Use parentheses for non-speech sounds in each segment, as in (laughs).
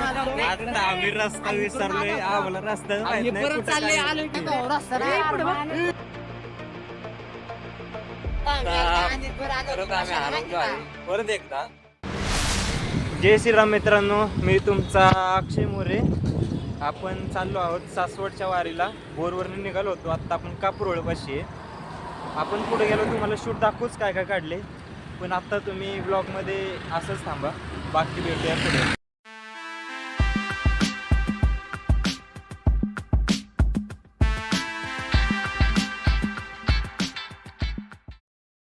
आता आम्ही रस्ता विसरलोय. आम्हाला रस्ता माहीत नाही परत कुठं चालले काय. आलो की तो रस्ता नाही. पुढे बघ. परत आम्ही हरवलो आहे. परत एकदा. जय श्रीराम मित्रांनो मी तुमचा अक्षय मोरे. आपण चाललो आहोत सासवडच्या वारीला. बोरवरनं निघालो होतो. आत्ता आपण कापूरवळपाशी आहे. आपण पुढे गेलो तुम्हाला शूट दाखवूच काय काय काढले. पण आत्ता तुम्ही ब्लॉगमध्ये असंच थांबा. बाकी भेटूया पुढे.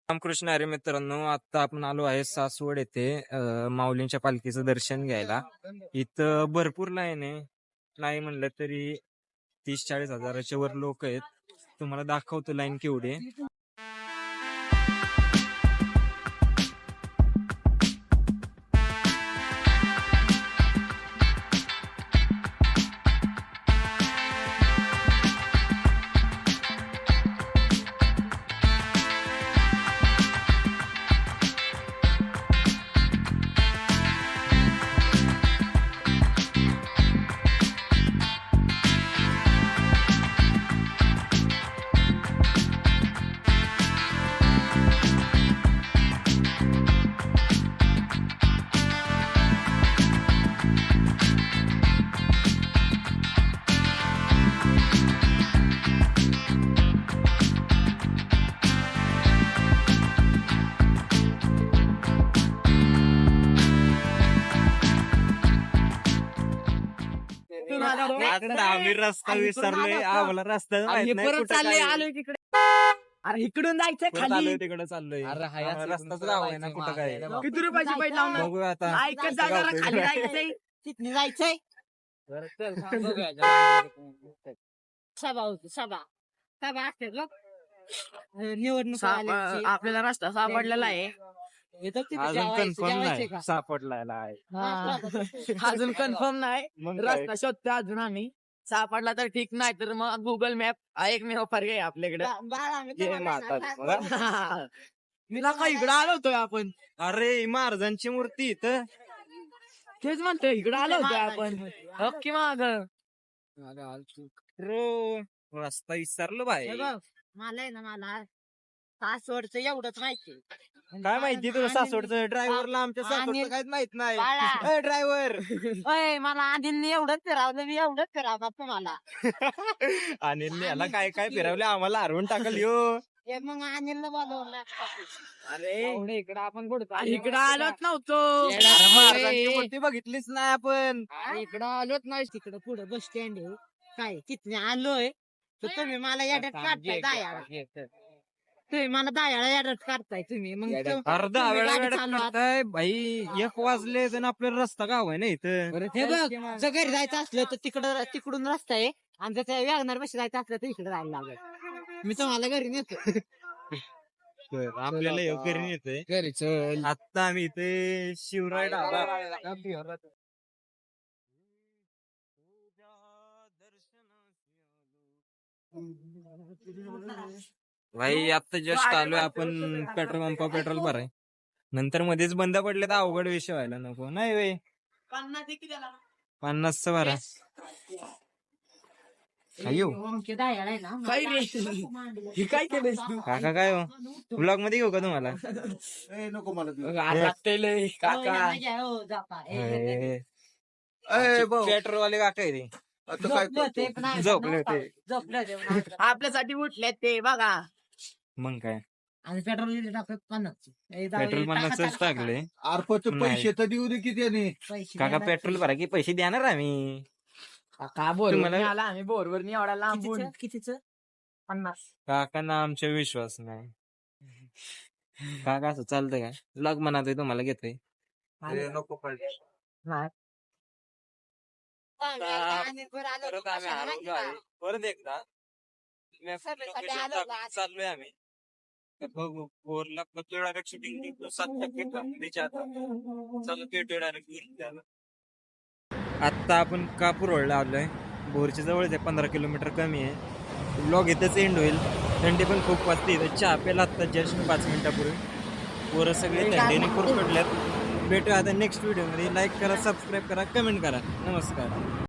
रामकृष्ण अरे मित्रांनो आता आपण आलो आहे सासवड येथे माऊलींच्या पालखीचं दर्शन घ्यायला. इथं भरपूर लाईन आहे. नाही म्हणलं तरी तीस चाळीस हजाराच्या वर लोक आहेत. तुम्हाला दाखवतो लाईन केवढी आम्ही रस्ता विसरलोय. आम्हाला रस्ता आणि माहीत नाही परत कुठं चालले काय आहे. आलो तिकडे. अरे इकडून जायचं खाली. आलोय तिकडे चाललोय. रस्ताच ना जायचंय कुठं काय. किती रुपयाची पैसे लावणार? बघूया आता. ऐकत जागा खाली जायचंय. तिथनं जायचंय? (laughs) सभा होती सभा. सभा असते बघ. निवडणूक आपल्याला रस्ता सापडलेला आहे. अजून कन्फर्म नाही. सापडलाय आहे. (laughs) अजून कन्फर्म नाही? रस्ता शोधतो अजून आम्ही. सापडला तर ठीक नाही तर मग गुगल मॅप हा एकमेव पर्याय आहे आपल्याकडे. मिला का? इकडे आलो होतो आपण? अरे ही महाराजांची मूर्ती इथं. तेच म्हणतोय इकडे आलो होतो आपण. हक्की माग. रस्ता विसरलो बाय मला आहे ना मला सासवडचं एवढंच माहिती काय माहिती तुला सासवडचं? ड्रायव्हरला आमच्या सासवडचं काहीच माहीत नाही. (laughs) ड्रायव्हर. ओय मला आधींनी एवढंच फिरावलं मी एवढंच फिरावलं तुम्हाला. (laughs) आणि याला काय काय फिरवले? आम्हाला हरवून टाकल यो हे मग अनिलला बोलवलं. अरे. इकडे आपण कुठं इकडे आलोच नव्हतो. अरे महाराजांची मूर्ती बघितलीच नाही आपण. इकडं आलोच नाही तिकडं पुढे बस स्टँड आहे. काय तिथने आलोय. तर तुम्ही मला याड्यात काढताय दायाळा तुम्ही मला दायाळा याड्यात काढताय तुम्ही. मग तो- अर्धा तुम्ही वेळा गाडी चालवा. करताय भाई एक वाजले तर आपल्याला रस्ता गाव आहे ना इथं. हे बघ जर घरी जायचं असलं तर तिकडं तिकडून रस्ता आहे. आणि जर त्या व्यागणार बशी जायचं असलं तर इकडे जायला लागेल. मी तुम्हाला घरी नेतो. तर आपल्याला हे घरी येतोय घरी चल. आता आम्ही इथे शिवराय ढाबा. भाई आता जस्ट आलोय आपण पेट्रोल पंपा पेट्रोल भराय. नंतर मध्येच बंद पडले तर अवघड विषय व्हायला नको. नाही वे पन्नास भरा. काय रे हे काय केलंस तू? काका काय हो? ब्लॉगमध्ये घेऊ का तुम्हाला? लागतंय काका. हो. हे- वाले काका आहे ते. झोपले होते, आहे. आपल्यासाठी उठले ते बघा. मग काय? आणि पेट्रोल टाकत पन्नास. पेट्रोल पन्नासच टाकले. पैसे तर देऊ दे किती काका पेट्रोल भरा की पैसे देणार आम्ही. का बोर तुम्हाला- आला आम्ही बोरवर नाही एवढा लांबून कितीचं? कितीचं? पन्नास. काकांना आमच्या विश्वास नाही. (laughs) काका असं चालतंय का? लग म्हणतोय तुम्हाला घेतोय. नको पाहिजे आलं परत तू आम्ही आहे. एकदा. सगळीकडे location आलो टाकून ना. चाललोय आम्ही. तर बघू बोरला डायरेक्ट शूटिंग सात टक्के त्याच्या आता चालू पेटोड आत्ता आपण कापूर रोडला आलोय. बोरच्या जवळच आहे पंधरा किलोमीटर कमी आहे. ब्लॉग इथंच एंड होईल. थंडी पण खूप वाजते इथं. चहा प्यायला आत्ता जस्ट पाच मिनिटापूर्वी. पोरं सगळे थंडीने खूप पडल्यात भेटूया आता नेक्स्ट व्हिडिओमध्ये लाईक करा सबस्क्राईब करा कमेंट करा. नमस्कार.